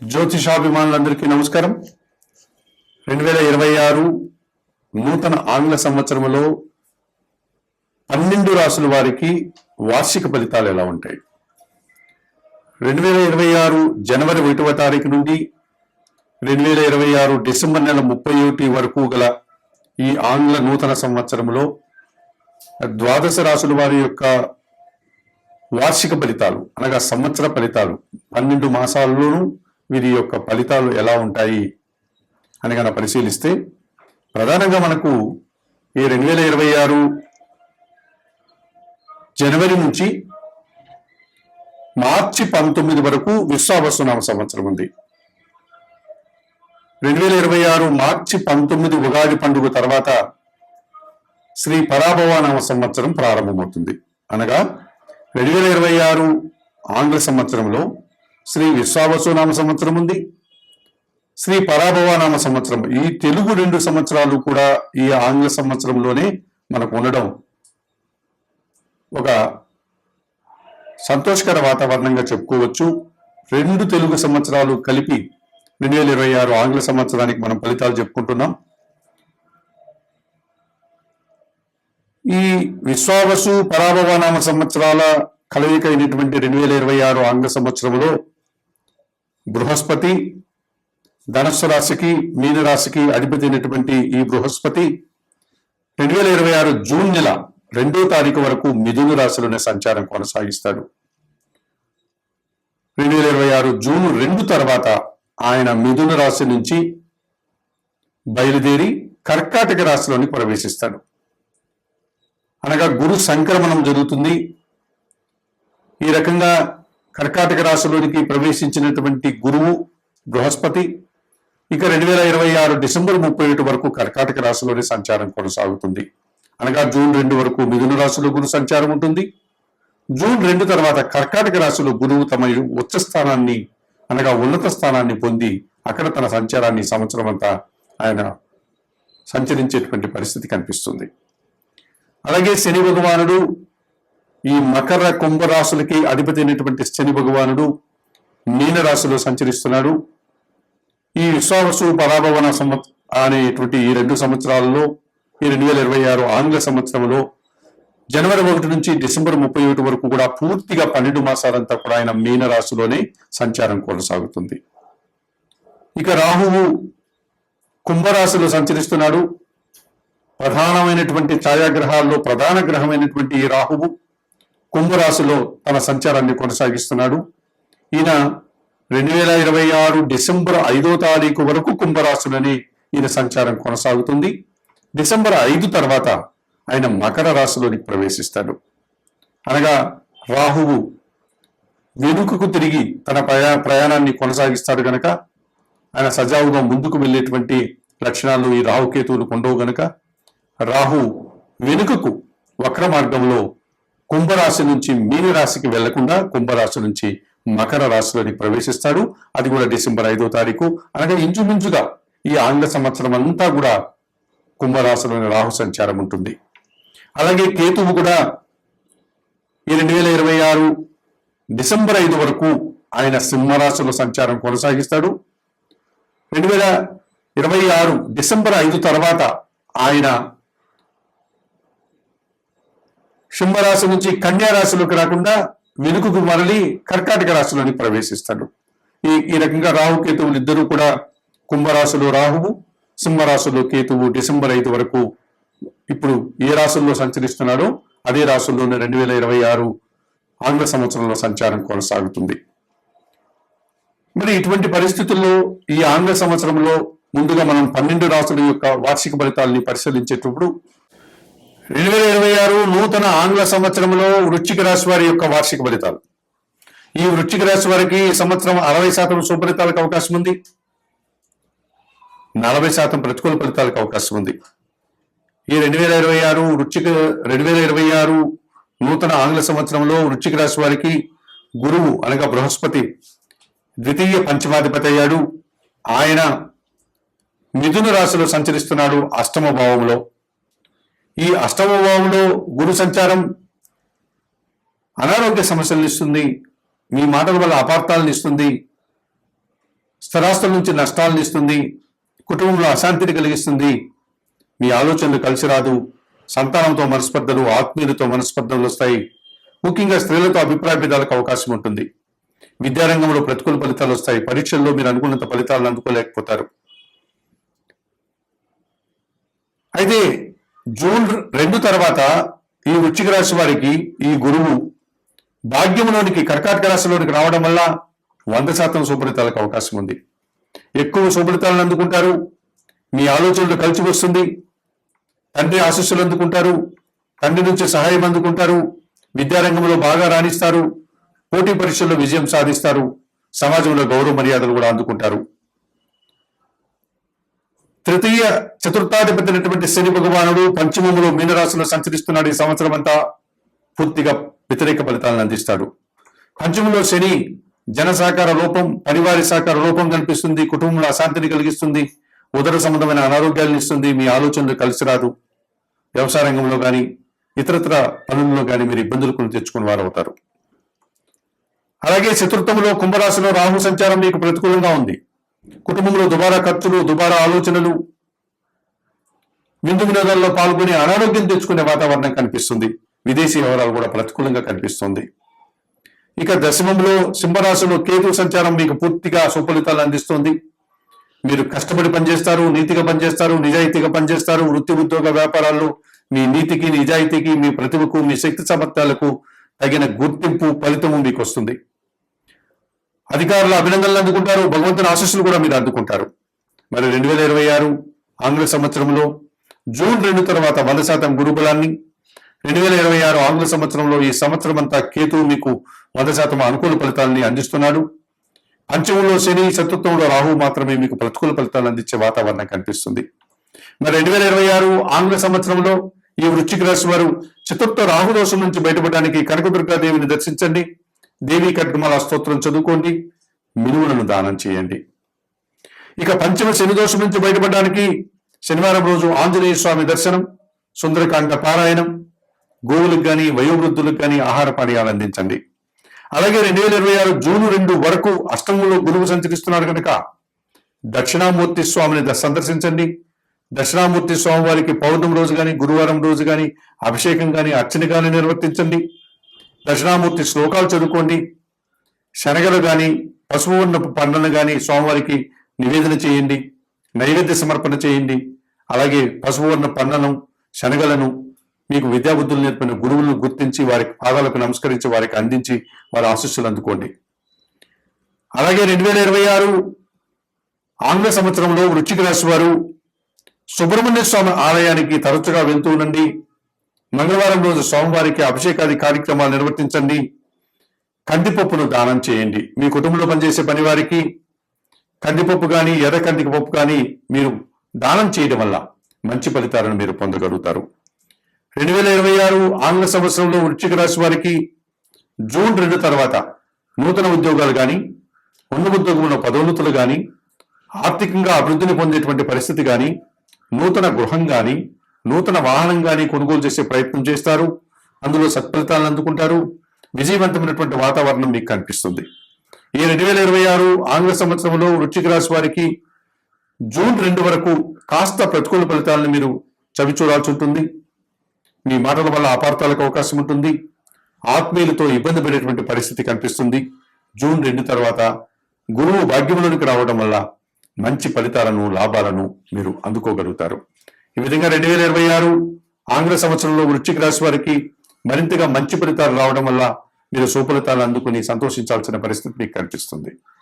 జ్యోతిషాభిమానులందరికీ నమస్కారం. రెండు వేల ఇరవై ఆరు నూతన ఆంగ్ల సంవత్సరంలో పన్నెండు రాసుల వారికి వార్షిక ఫలితాలు ఎలా ఉంటాయి? రెండు వేల ఇరవై ఆరు జనవరి ఒకటవ తారీఖు నుండి రెండు వేల ఇరవై ఆరు డిసెంబర్ నెల ముప్పై ఒకటి వరకు గల ఈ ఆంగ్ల నూతన సంవత్సరంలో ద్వాదశ రాసుల వారి యొక్క వార్షిక ఫలితాలు అనగా సంవత్సర ఫలితాలు పన్నెండు మాసాల్లోనూ వీరి యొక్క ఫలితాలు ఎలా ఉంటాయి అని కనుక పరిశీలిస్తే ప్రధానంగా మనకు ఈ రెండు వేల ఇరవై ఆరు జనవరి నుంచి మార్చి పంతొమ్మిది వరకు విశ్వావసునామ సంవత్సరం ఉంది. రెండు వేల ఇరవై ఆరు మార్చి పంతొమ్మిది ఉగాది పండుగ తర్వాత శ్రీ పరాభవానామ సంవత్సరం ప్రారంభమవుతుంది. అనగా రెండు వేల ఇరవై ఆరు ఆంగ్ల సంవత్సరంలో శ్రీ విశ్వావసునామ సంవత్సరం ఉంది. శ్రీ పరాభవానామ సంవత్సరం. ఈ తెలుగు రెండు సంవత్సరాలు కూడా ఈ ఆంగ్ల సంవత్సరంలోనే మనకు ఉండడం ఒక సంతోషకర వాతావరణంగా చెప్పుకోవచ్చు. రెండు తెలుగు సంవత్సరాలు కలిపి రెండు వేల ఇరవై ఆరు ఆంగ్ల సంవత్సరానికి మనం ఫలితాలు చెప్పుకుంటున్నాం. ఈ విశ్వావసు పరాభవనామ సంవత్సరాల కలయిక అయినటువంటి రెండు వేల ఇరవై ఆరు ఆంగ్ల సంవత్సరంలో బృహస్పతి ధనస్సు రాశికి మీనరాశికి అధిపతి అయినటువంటి ఈ బృహస్పతి రెండు వేల ఇరవై ఆరు జూన్ నెల రెండో తారీఖు వరకు మిథున రాశిలోనే సంచారం కొనసాగిస్తాడు. రెండు వేల ఇరవై ఆరు జూన్ రెండు తర్వాత ఆయన మిథున రాశి నుంచి బయలుదేరి కర్కాటక రాశిలోని ప్రవేశిస్తాడు. అనగా గురు సంక్రమణం జరుగుతుంది. ఈ రకంగా కర్కాటక రాశిలోనికి ప్రవేశించినటువంటి గురువు బృహస్పతి ఇక రెండు వేల ఇరవై ఆరు డిసెంబర్ ముప్పై ఒకటి వరకు కర్కాటక రాశిలోనే సంచారం కొనసాగుతుంది. అనగా జూన్ రెండు వరకు మిథున రాశిలో గురు సంచారం ఉంటుంది. జూన్ రెండు తర్వాత కర్కాటక రాశిలో గురువు తమ ఉచ్చ స్థానాన్ని అనగా ఉన్నత స్థానాన్ని పొంది అక్కడ తన సంచారాన్ని సంవత్సరం అంతా ఆయన సంచరించేటువంటి పరిస్థితి కనిపిస్తుంది. అలాగే శని భగవానుడు ఈ మకర కుంభరాశులకి అధిపతి అయినటువంటి శని భగవానుడు మీనరాశిలో సంచరిస్తున్నాడు. ఈ విశ్వావసు పరాభవన సంవత్ అనేటువంటి ఈ రెండు సంవత్సరాలలో ఈ రెండు వేల ఇరవై ఆరు ఆంగ్ల సంవత్సరంలో జనవరి ఒకటి నుంచి డిసెంబర్ ముప్పై ఒకటి వరకు కూడా పూర్తిగా పన్నెండు మాసాలంతా కూడా ఆయన మీనరాశిలోనే సంచారం కొనసాగుతుంది. ఇక రాహువు కుంభరాశిలో సంచరిస్తున్నాడు. ప్రధానమైనటువంటి ఛాయాగ్రహాల్లో ప్రధాన గ్రహమైనటువంటి ఈ రాహువు కుంభరాశిలో తన సంచారాన్ని కొనసాగిస్తున్నాడు. ఈయన రెండు వేల ఇరవై ఆరు డిసెంబర్ ఐదో తారీఖు వరకు కుంభరాశులని ఈయన సంచారం కొనసాగుతుంది. డిసెంబర్ ఐదు తర్వాత ఆయన మకర రాశిలోనికి ప్రవేశిస్తాడు. అనగా రాహువు వెనుకకు తిరిగి తన ప్రయా ప్రయాణాన్ని కొనసాగిస్తాడు గనక. ఆయన సజావుగా ముందుకు వెళ్ళేటువంటి లక్షణాలు ఈ రాహుకేతువులు ఉండవు గనక. రాహు వెనుకకు వక్ర మార్గంలో కుంభరాశి నుంచి మీనరాశికి వెళ్ళకుండా కుంభరాశి నుంచి మకర రాశిలోకి ప్రవేశిస్తాడు. అది కూడా డిసెంబర్ ఐదో తారీఖు. అనగా ఇంచుమించుగా ఈ ఆంగ్ల సంవత్సరం అంతా కూడా కుంభరాశిలోని రాహు సంచారం ఉంటుంది. అలాగే కేతువు కూడా ఈ రెండు వేల ఇరవై ఆరు డిసెంబర్ ఐదు వరకు ఆయన సింహరాశిలో సంచారం కొనసాగిస్తాడు. రెండు వేల ఇరవై ఆరు డిసెంబర్ ఐదు తర్వాత ఆయన సింహరాశి నుంచి కన్యారాశిలోకి రాకుండా వెనుకకు మరలి కర్కాటక రాశిలోని ప్రవేశిస్తాడు. ఈ ఈ రకంగా రాహు కేతువులు ఇద్దరు కూడా కుంభరాశిలో రాహువు సింహరాశిలో కేతువు డిసెంబర్ ఐదు వరకు ఇప్పుడు ఏ రాశుల్లో సంచరిస్తున్నాడో అదే రాశుల్లోనే రెండు వేల ఇరవై ఆరు ఆంగ్ల సంవత్సరంలో సంచారం కొనసాగుతుంది. మరి ఇటువంటి పరిస్థితుల్లో ఈ ఆంగ్ల సంవత్సరంలో ముందుగా మనం పన్నెండు రాసుల యొక్క వార్షిక ఫలితాలని పరిశీలించేటప్పుడు రెండు వేల ఇరవై ఆరు నూతన ఆంగ్ల సంవత్సరంలో వృశ్చిక రాశి వారి యొక్క వార్షిక ఫలితాలు. ఈ వృశ్చిక రాశి వారికి ఈ సంవత్సరం అరవై శాతం సుఫలితాలకు అవకాశం ఉంది. నలభై శాతం ప్రతికూల ఫలితాలకు అవకాశం ఉంది. ఈ రెండు వేల ఇరవై ఆరు వృశ్చిక రెండు వేల ఇరవై ఆరు నూతన ఆంగ్ల సంవత్సరంలో వృశ్చిక రాశి వారికి గురువు అనగా బృహస్పతి ద్వితీయ పంచమాధిపతి అయ్యాడు. ఆయన మిథున రాశిలో సంచరిస్తున్నాడు అష్టమ భావంలో. ఈ అష్టమ భావంలో గురు సంచారం అనారోగ్య సమస్యలను ఇస్తుంది మీ మాటల వల్ల అపార్థాలను ఇస్తుంది స్థిరాస్తుల నుంచి నష్టాలను ఇస్తుంది కుటుంబంలో అశాంతిని కలిగిస్తుంది. మీ ఆలోచనలు కలిసి రాదు సంతానంతో మనస్పర్ధలు ఆత్మీయులతో మనస్పర్ధలు వస్తాయి. ముఖ్యంగా స్త్రీలతో అభిప్రాయ భేదాలకు అవకాశం ఉంటుంది. విద్యారంగంలో ప్రతికూల ఫలితాలు వస్తాయి. పరీక్షల్లో మీరు అనుకున్నంత ఫలితాలను అందుకోలేకపోతారు. అయితే జూన్ రెండు తర్వాత ఈ వృచ్చిక రాశి వారికి ఈ గురువు భాగ్యంలోనికి కర్కాటక రాశిలోనికి రావడం వల్ల వంద శాతం శుభలితాలకు అవకాశం ఉంది. ఎక్కువ శుభలితాలను అందుకుంటారు. మీ ఆలోచనలు కలిసి వస్తుంది. తండ్రి ఆశస్సులు అందుకుంటారు. తండ్రి నుంచి సహాయం అందుకుంటారు. విద్యారంగంలో బాగా రాణిస్తారు. పోటీ పరీక్షల్లో విజయం సాధిస్తారు. సమాజంలో గౌరవ మర్యాదలు కూడా అందుకుంటారు. తృతీయ చతుర్థాధిపతినటువంటి శని భగవానుడు పంచమములు మీనరాశిలో సంచరిస్తున్నాడు ఈ సంవత్సరం అంతా. పూర్తిగా వ్యతిరేక ఫలితాలను అందిస్తాడు. పంచమంలో శని జన సహకార లోపం పరివారి సహకార లోపం కనిపిస్తుంది కుటుంబంలో అశాంతిని కలిగిస్తుంది ఉదర సంబంధమైన అనారోగ్యాలను ఇస్తుంది మీ ఆలోచనలు కలిసి రాదు. వ్యవసాయ రంగంలో కానీ ఇతరత్ర పనుల్లో కానీ మీరు ఇబ్బందులు కొని తెచ్చుకుని వారు అవుతారు అలాగే చతుర్థంలో కుంభరాశిలో రాహు సంచారం మీకు ప్రతికూలంగా ఉంది. కుటుంబంలో దుబారా ఖర్చులు దుబారా ఆలోచనలు విందు వినోదాల్లో పాల్గొని అనారోగ్యం తెచ్చుకునే వాతావరణం కనిపిస్తుంది. విదేశీ వ్యవహారాలు కూడా ప్రతికూలంగా కనిపిస్తుంది. ఇక దశమంలో సింహరాశిలో కేతు సంచారం మీకు పూర్తిగా సుఫలితాలు అందిస్తుంది. మీరు కష్టపడి పనిచేస్తారు నీతిగా పనిచేస్తారు నిజాయితీగా పనిచేస్తారు. వృత్తి ఉద్యోగ వ్యాపారాల్లో మీ నీతికి నిజాయితీకి మీ ప్రతిభకు మీ శక్తి సామర్థ్యాలకు తగిన గుర్తింపు ఫలితము మీకు వస్తుంది అధికారుల అభినందనలు అందుకుంటారు భగవంతుని ఆశస్సులు కూడా మీరు అందుకుంటారు. మరి రెండు వేల ఇరవై ఆరు ఆంగ్ల సంవత్సరంలో జూన్ రెండు తర్వాత వంద శాతం గురుబలాన్ని రెండు వేల ఇరవై ఆరు ఆంగ్ల సంవత్సరంలో ఈ సంవత్సరం అంతా కేతు మీకు వంద శాతం అనుకూల ఫలితాలని అందిస్తున్నాడు. పంచమంలో శని శత్రుత్వంలో రాహు మాత్రమే మీకు ప్రతికూల ఫలితాలు అందించే వాతావరణం కనిపిస్తుంది. మరి రెండు వేల ఇరవై ఆరు ఆంగ్ల సంవత్సరంలో ఈ వృశ్చిక రాశి వారు చతుర్థ రాహు దోషం నుంచి బయటపడడానికి కనకదుర్గాదేవిని దర్శించండి. దేవి కట్కమాల స్తోత్రం చదువుకోండి మినువులను దానం చేయండి. ఇక పంచమ శని దోషం నుంచి బయటపడడానికి శనివారం రోజు ఆంజనేయ స్వామి దర్శనం సుందరకాండ పారాయణం గోవులకు కానీ వయోవృద్ధులకు కానీ ఆహార పానీయాలు అందించండి. అలాగే రెండు వేల ఇరవై ఆరు జూన్ రెండు వరకు అష్టమంలో గురువు సంచరిస్తున్నారు కనుక దక్షిణామూర్తి స్వామిని సందర్శించండి. దక్షిణామూర్తి స్వామి వారికి పౌర్ణమి రోజు కానీ గురువారం రోజు కానీ అభిషేకం కానీ అర్చన కానీ నిర్వర్తించండి. దక్షిణామూర్తి శ్లోకాలు చదువుకోండి. శనగలు కానీ పశువు ఉన్న పండ్లను కానీ స్వామివారికి నివేదన చేయండి. నైవేద్య సమర్పణ చేయండి. అలాగే పశువు ఉన్న పండ్లను శనగలను మీకు విద్యాబుద్ధులు నేర్పిన గురువులను గుర్తించి వారికి పాదాలకు నమస్కరించి వారికి అందించి వారి ఆశీస్సులు అందుకోండి. అలాగే రెండు వేల ఇరవై ఆరు ఆంగ్ల సంవత్సరంలో వృచ్చిక రాశి వారు సుబ్రహ్మణ్య స్వామి ఆలయానికి తరచుగా వెళ్తూ ఉండండి. మంగళవారం రోజు స్వామివారికి అభిషేకాది కార్యక్రమాలు నిర్వర్తించండి. కందిపప్పును దానం చేయండి. మీ కుటుంబంలో పనిచేసే పని వారికి కందిపప్పు కానీ ఎర్ర కందిపప్పు కానీ మీరు దానం చేయడం వల్ల మంచి ఫలితాలను మీరు పొందగలుగుతారు. రెండు వేల ఇరవై ఆరు ఆంగ్ల సంవత్సరంలో వృశ్చిక రాశి వారికి జూన్ రెండు తర్వాత నూతన ఉద్యోగాలు కానీ ఉన్న ఉద్యోగంలో పదోన్నతులు కానీ ఆర్థికంగా అభివృద్ధిని పొందేటువంటి పరిస్థితి కానీ నూతన గృహం కానీ నూతన వాహనం కానీ కొనుగోలు చేసే ప్రయత్నం చేస్తారు. అందులో సత్ఫలితాలను అందుకుంటారు. విజయవంతమైనటువంటి వాతావరణం మీకు కనిపిస్తుంది. ఈ రెండు వేల ఇరవై ఆరు ఆంగ్ల సంవత్సరంలో వృశ్చిక రాశి వారికి జూన్ రెండు వరకు కాస్త ప్రతికూల ఫలితాలను మీరు చవి చూడాల్సి ఉంటుంది. మీ మాటల వల్ల అపార్థాలకు అవకాశం ఉంటుంది. ఆత్మీయులతో ఇబ్బంది పడేటువంటి పరిస్థితి కనిపిస్తుంది. జూన్ రెండు తర్వాత గురువు భాగ్యంలోనికి రావడం వల్ల మంచి ఫలితాలను లాభాలను మీరు అందుకోగలుగుతారు. ఈ విధంగా రెండు వేల ఇరవై ఆరు ఆంగ్ల సంవత్సరంలో వృశ్చిక రాశి వారికి మరింతగా మంచి ఫలితాలు రావడం వల్ల మీరు సుఫలితాలు అందుకుని సంతోషించాల్సిన పరిస్థితి మీకు కనిపిస్తుంది.